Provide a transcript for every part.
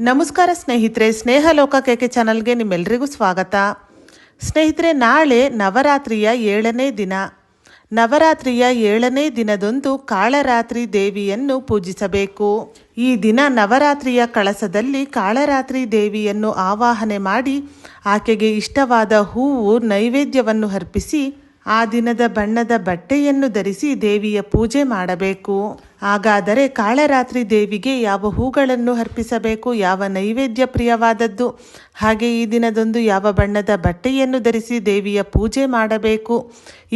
ನಮಸ್ಕಾರ ಸ್ನೇಹಿತರೆ ಸ್ನೇಹ ಲೋಕ ಕೇಕೆ ಚಾನಲ್ಗೆ ನಿಮ್ಮೆಲ್ಲರಿಗೂ ಸ್ವಾಗತ. ಸ್ನೇಹಿತರೆ, ನಾಳೆ ನವರಾತ್ರಿಯ ಏಳನೇ ದಿನ. ನವರಾತ್ರಿಯ ಏಳನೇ ದಿನದಂದು ಕಾಳರಾತ್ರಿ ದೇವಿಯನ್ನು ಪೂಜಿಸಬೇಕು. ಈ ದಿನ ನವರಾತ್ರಿಯ ಕಳಸದಲ್ಲಿ ಕಾಳರಾತ್ರಿ ದೇವಿಯನ್ನು ಆವಾಹನೆ ಮಾಡಿ, ಆಕೆಗೆ ಇಷ್ಟವಾದ ಹೂವು, ನೈವೇದ್ಯವನ್ನು ಅರ್ಪಿಸಿ, ಆ ದಿನದ ಬಣ್ಣದ ಬಟ್ಟೆಯನ್ನು ಧರಿಸಿ ದೇವಿಯ ಪೂಜೆ ಮಾಡಬೇಕು. ಹಾಗಾದರೆ ಕಾಳರಾತ್ರಿ ದೇವಿಗೆ ಯಾವ ಹೂಗಳನ್ನು ಅರ್ಪಿಸಬೇಕು, ಯಾವ ನೈವೇದ್ಯ ಪ್ರಿಯವಾದದ್ದು? ಹಾಗೆ ಈ ದಿನದಂದು ಯಾವ ಬಣ್ಣದ ಬಟ್ಟೆಯನ್ನು ಧರಿಸಿ ದೇವಿಯ ಪೂಜೆ ಮಾಡಬೇಕು?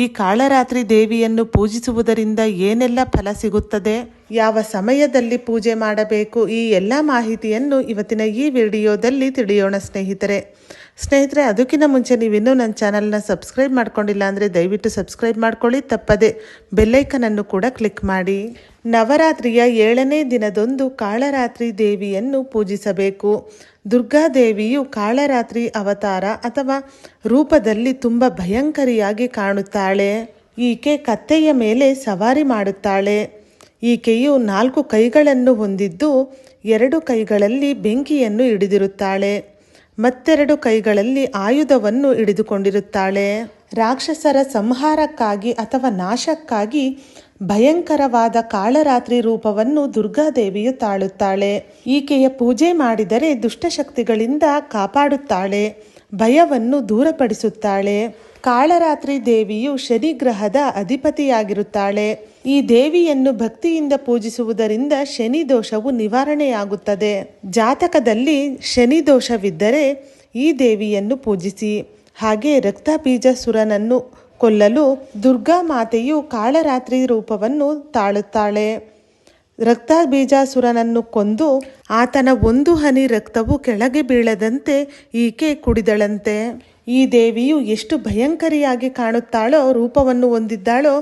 ಈ ಕಾಳರಾತ್ರಿ ದೇವಿಯನ್ನು ಪೂಜಿಸುವುದರಿಂದ ಏನೆಲ್ಲ ಫಲ ಸಿಗುತ್ತದೆ? ಯಾವ ಸಮಯದಲ್ಲಿ ಪೂಜೆ ಮಾಡಬೇಕು? ಈ ಎಲ್ಲ ಮಾಹಿತಿಯನ್ನು ಇವತ್ತಿನ ಈ ವಿಡಿಯೋದಲ್ಲಿ ತಿಳಿಯೋಣ ಸ್ನೇಹಿತರೆ. ಸ್ನೇಹಿತರೆ, ಅದಕ್ಕಿಂತ ಮುಂಚೆ ನೀವಿನ್ನೂ ನನ್ನ ಚಾನಲ್ನ ಸಬ್ಸ್ಕ್ರೈಬ್ ಮಾಡ್ಕೊಂಡಿಲ್ಲ ಅಂದರೆ ದಯವಿಟ್ಟು ಸಬ್ಸ್ಕ್ರೈಬ್ ಮಾಡ್ಕೊಳ್ಳಿ. ತಪ್ಪದೆ ಬೆಲ್ಲೈಕನನ್ನು ಕೂಡ ಕ್ಲಿಕ್ ಮಾಡಿ. ನವರಾತ್ರಿಯ ಏಳನೇ ದಿನದಂದು ಕಾಳರಾತ್ರಿ ದೇವಿಯನ್ನು ಪೂಜಿಸಬೇಕು. ದುರ್ಗಾದೇವಿಯು ಕಾಳರಾತ್ರಿ ಅವತಾರ ಅಥವಾ ರೂಪದಲ್ಲಿ ತುಂಬ ಭಯಂಕರಿಯಾಗಿ ಕಾಣುತ್ತಾಳೆ. ಈಕೆ ಕತ್ತೆಯ ಮೇಲೆ ಸವಾರಿ ಮಾಡುತ್ತಾಳೆ. ಈಕೆಯು ನಾಲ್ಕು ಕೈಗಳನ್ನು ಹೊಂದಿದ್ದು ಎರಡು ಕೈಗಳಲ್ಲಿ ಬೆಂಕಿಯನ್ನು ಹಿಡಿದಿರುತ್ತಾಳೆ. ಮತ್ತೆರಡು ಕೈಗಳಲ್ಲಿ ಆಯುಧವನ್ನು ಹಿಡಿದುಕೊಂಡಿರುತ್ತಾಳೆ. ರಾಕ್ಷಸರ ಸಂಹಾರಕ್ಕಾಗಿ ಅಥವಾ ನಾಶಕ್ಕಾಗಿ ಭಯಂಕರವಾದ ಕಾಳರಾತ್ರಿ ರೂಪವನ್ನು ದುರ್ಗಾದೇವಿಯು ತಾಳುತ್ತಾಳೆ. ಈಕೆಯ ಪೂಜೆ ಮಾಡಿದರೆ ದುಷ್ಟಶಕ್ತಿಗಳಿಂದ ಕಾಪಾಡುತ್ತಾಳೆ, ಭಯವನ್ನು ದೂರಪಡಿಸುತ್ತಾಳೆ. ಕಾಳರಾತ್ರಿ ದೇವಿಯು ಶನಿಗ್ರಹದ ಅಧಿಪತಿಯಾಗಿರುತ್ತಾಳೆ. ಈ ದೇವಿಯನ್ನು ಭಕ್ತಿಯಿಂದ ಪೂಜಿಸುವುದರಿಂದ ಶನಿ ದೋಷವು ನಿವಾರಣೆಯಾಗುತ್ತದೆ. ಜಾತಕದಲ್ಲಿ ಶನಿ ದೋಷವಿದ್ದರೆ ಈ ದೇವಿಯನ್ನು ಪೂಜಿಸಿ. ಹಾಗೆ ರಕ್ತ ಬೀಜಸುರನನ್ನು ಕೊಲ್ಲಲು ದುರ್ಗಾ ಮಾತೆಯು ಕಾಳರಾತ್ರಿ ರೂಪವನ್ನು ತಾಳುತ್ತಾಳೆ. ರಕ್ತ ಬೀಜಾಸುರನನ್ನು ಕೊಂದು ಆತನ ಒಂದು ಹನಿ ರಕ್ತವು ಕೆಳಗೆ ಬೀಳದಂತೆ ಈಕೆ ಕುಡಿದಳಂತೆ. ಈ ದೇವಿಯು ಎಷ್ಟು ಭಯಂಕರಿಯಾಗಿ ಕಾಣುತ್ತಾಳೋ, ರೂಪವನ್ನು ಹೊಂದಿದ್ದಾಳೋ,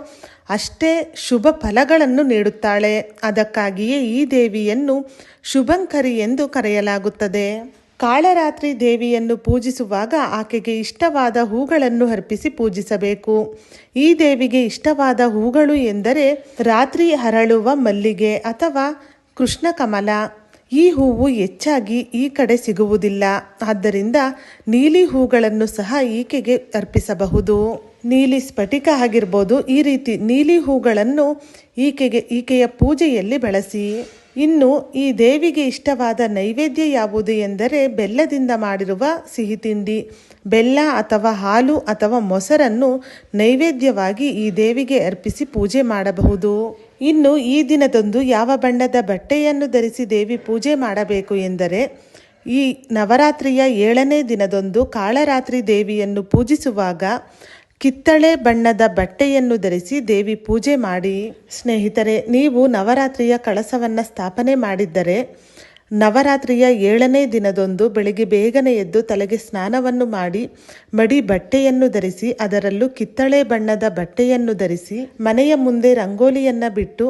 ಅಷ್ಟೇ ಶುಭ ಫಲಗಳನ್ನು ನೀಡುತ್ತಾಳೆ. ಅದಕ್ಕಾಗಿಯೇ ಈ ದೇವಿಯನ್ನು ಶುಭಂಕರಿ ಎಂದು ಕರೆಯಲಾಗುತ್ತದೆ. ಕಾಳರಾತ್ರಿ ದೇವಿಯನ್ನು ಪೂಜಿಸುವಾಗ ಆಕೆಗೆ ಇಷ್ಟವಾದ ಹೂಗಳನ್ನು ಅರ್ಪಿಸಿ ಪೂಜಿಸಬೇಕು. ಈ ದೇವಿಗೆ ಇಷ್ಟವಾದ ಹೂಗಳು ಎಂದರೆ ರಾತ್ರಿ ಹರಳುವ ಮಲ್ಲಿಗೆ ಅಥವಾ ಕೃಷ್ಣ ಕಮಲ ಈ ಹೂವು ಹೆಚ್ಚಾಗಿ ಈ ಕಡೆ ಸಿಗುವುದಿಲ್ಲ. ಆದ್ದರಿಂದ ನೀಲಿ ಹೂಗಳನ್ನು ಸಹ ಈಕೆಗೆ ಅರ್ಪಿಸಬಹುದು. ನೀಲಿ ಸ್ಫಟಿಕ ಆಗಿರ್ಬೋದು, ಈ ರೀತಿ ನೀಲಿ ಹೂಗಳನ್ನು ಈಕೆಗೆ, ಈಕೆಯ ಪೂಜೆಯಲ್ಲಿ ಬಳಸಿ. ಇನ್ನು ಈ ದೇವಿಗೆ ಇಷ್ಟವಾದ ನೈವೇದ್ಯ ಯಾವುದು ಎಂದರೆ ಬೆಲ್ಲದಿಂದ ಮಾಡಿರುವ ಸಿಹಿ ತಿಂಡಿ, ಬೆಲ್ಲ ಅಥವಾ ಹಾಲು ಅಥವಾ ಮೊಸರನ್ನು ನೈವೇದ್ಯವಾಗಿ ಈ ದೇವಿಗೆ ಅರ್ಪಿಸಿ ಪೂಜೆ ಮಾಡಬಹುದು. ಇನ್ನು ಈ ದಿನದಂದು ಯಾವ ಬಣ್ಣದ ಬಟ್ಟೆಯನ್ನು ಧರಿಸಿ ದೇವಿ ಪೂಜೆ ಮಾಡಬೇಕು ಎಂದರೆ, ಈ ನವರಾತ್ರಿಯ ಏಳನೇ ದಿನದಂದು ಕಾಳರಾತ್ರಿ ದೇವಿಯನ್ನು ಪೂಜಿಸುವಾಗ ಕಿತ್ತಳೆ ಬಣ್ಣದ ಬಟ್ಟೆಯನ್ನು ಧರಿಸಿ ದೇವಿ ಪೂಜೆ ಮಾಡಿ, ಸ್ನೇಹಿತರೆ, ನೀವು ನವರಾತ್ರಿಯ ಕಳಸವನ್ನು ಸ್ಥಾಪನೆ ಮಾಡಿದ್ದರೆ, ನವರಾತ್ರಿಯ ಏಳನೇ ದಿನದೊಂದು ಬೆಳಿಗ್ಗೆ ಬೇಗನೆ ಎದ್ದು ತಲೆಗೆ ಸ್ನಾನವನ್ನು ಮಾಡಿ, ಮಡಿ ಬಟ್ಟೆಯನ್ನು ಧರಿಸಿ, ಅದರಲ್ಲೂ ಕಿತ್ತಳೆ ಬಣ್ಣದ ಬಟ್ಟೆಯನ್ನು ಧರಿಸಿ, ಮನೆಯ ಮುಂದೆ ರಂಗೋಲಿಯನ್ನು ಬಿಟ್ಟು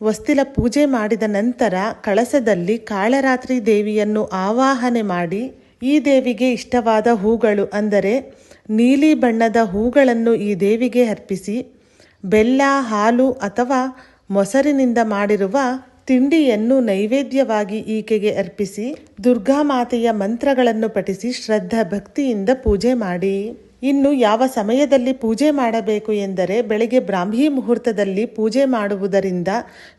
ವಸ್ತಿಲ ಪೂಜೆ ಮಾಡಿದ ನಂತರ ಕಳಸದಲ್ಲಿ ಕಾಳರಾತ್ರಿ ದೇವಿಯನ್ನು ಆವಾಹನೆ ಮಾಡಿ, ಈ ದೇವಿಗೆ ಇಷ್ಟವಾದ ಹೂಗಳು ಅಂದರೆ ನೀಲಿ ಬಣ್ಣದ ಹೂಗಳನ್ನು ಈ ದೇವಿಗೆ ಅರ್ಪಿಸಿ, ಬೆಲ್ಲ, ಹಾಲು ಅಥವಾ ಮೊಸರಿನಿಂದ ಮಾಡಿರುವ ತಿಂಡಿಯನ್ನು ನೈವೇದ್ಯವಾಗಿ ಈಕೆಗೆ ಅರ್ಪಿಸಿ, ದುರ್ಗಾ ಮಾತೆಯ ಮಂತ್ರಗಳನ್ನು ಪಠಿಸಿ ಶ್ರದ್ಧಾ ಭಕ್ತಿಯಿಂದ ಪೂಜೆ ಮಾಡಿ. ಇನ್ನು ಯಾವ ಸಮಯದಲ್ಲಿ ಪೂಜೆ ಮಾಡಬೇಕು ಎಂದರೆ ಬೆಳಿಗ್ಗೆ ಬ್ರಾಹ್ಮಿ ಮುಹೂರ್ತದಲ್ಲಿ ಪೂಜೆ ಮಾಡುವುದರಿಂದ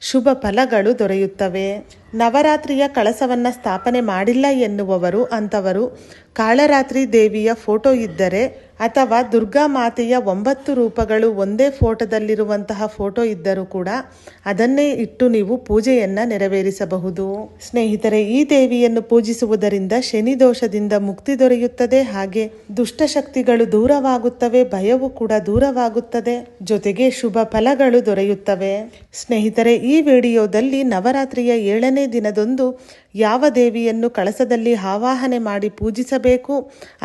ಶುಭ ಫಲಗಳು ದೊರೆಯುತ್ತವೆ. ನವರಾತ್ರಿಯ ಕಳಸವನ್ನು ಸ್ಥಾಪನೆ ಮಾಡಿಲ್ಲ ಎನ್ನುವವರು ಅಂಥವರು ಕಾಳರಾತ್ರಿ ದೇವಿಯ ಫೋಟೋ ಇದ್ದರೆ ಅಥವಾ ದುರ್ಗಾ ಮಾತೆಯ ಒಂಬತ್ತು ರೂಪಗಳು ಒಂದೇ ಫೋಟೋದಲ್ಲಿರುವಂತಹ ಫೋಟೋ ಇದ್ದರೂ ಕೂಡ ಅದನ್ನೇ ಇಟ್ಟು ನೀವು ಪೂಜೆಯನ್ನು ನೆರವೇರಿಸಬಹುದು. ಸ್ನೇಹಿತರೆ, ಈ ದೇವಿಯನ್ನು ಪೂಜಿಸುವುದರಿಂದ ಶನಿ ದೋಷದಿಂದ ಮುಕ್ತಿ ದೊರೆಯುತ್ತದೆ. ಹಾಗೆ ದುಷ್ಟಶಕ್ತಿಗಳು ದೂರವಾಗುತ್ತವೆ, ಭಯವು ಕೂಡ ದೂರವಾಗುತ್ತದೆ. ಜೊತೆಗೆ ಶುಭ ಫಲಗಳು ದೊರೆಯುತ್ತವೆ. ಸ್ನೇಹಿತರೆ, ಈ ವಿಡಿಯೋದಲ್ಲಿ ನವರಾತ್ರಿಯ ಏಳನೇ ದಿನದಂದು ಯಾವ ದೇವಿಯನ್ನು ಕಳಸದಲ್ಲಿ ಆವಾಹನೆ ಮಾಡಿ ಪೂಜಿಸಬೇಕು?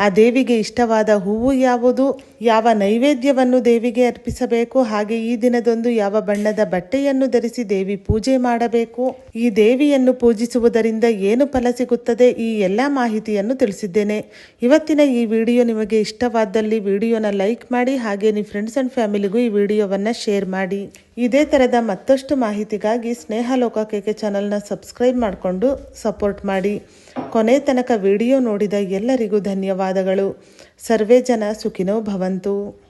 ಆ ದೇವಿಗೆ ಇಷ್ಟವಾದ ಹೂವು ಯಾವುದು? ಯಾವ ನೈವೇದ್ಯವನ್ನು ದೇವಿಗೆ ಅರ್ಪಿಸಬೇಕು? ಹಾಗೆ ಈ ದಿನದಂದು ಯಾವ ಬಣ್ಣದ ಬಟ್ಟೆಯನ್ನು ಧರಿಸಿ ದೇವಿ ಪೂಜೆ ಮಾಡಬೇಕು? ಈ ದೇವಿಯನ್ನು ಪೂಜಿಸುವುದರಿಂದ ಏನು ಫಲ ಸಿಗುತ್ತದೆ? ಈ ಎಲ್ಲ ಮಾಹಿತಿಯನ್ನು ತಿಳಿಸಿದ್ದೇನೆ. ಇವತ್ತಿನ ಈ ವಿಡಿಯೋ ನಿಮಗೆ ಇಷ್ಟವಾದಲ್ಲಿ ವಿಡಿಯೋನ ಲೈಕ್ ಮಾಡಿ, ಹಾಗೆ ನಿಮ್ಮ ಫ್ರೆಂಡ್ಸ್ ಆ್ಯಂಡ್ ಫ್ಯಾಮಿಲಿಗೂ ಈ ವಿಡಿಯೋವನ್ನು ಶೇರ್ ಮಾಡಿ. ಇದೇ ಥರದ ಮತ್ತಷ್ಟು ಮಾಹಿತಿಗಾಗಿ ಸ್ನೇಹ ಲೋಕ ಕೆ ಚಾನಲ್ನ ಸಬ್ಸ್ಕ್ರೈಬ್ ಮಾಡಿಕೊಂಡು ಸಪೋರ್ಟ್ ಮಾಡಿ. ಕೊನೆ ತನಕ ವಿಡಿಯೋ ನೋಡಿದ ಎಲ್ಲರಿಗೂ ಧನ್ಯವಾದಗಳು. ಸರ್ವೇ ಜನ ಸುಖಿನೋ ಭವಂತು.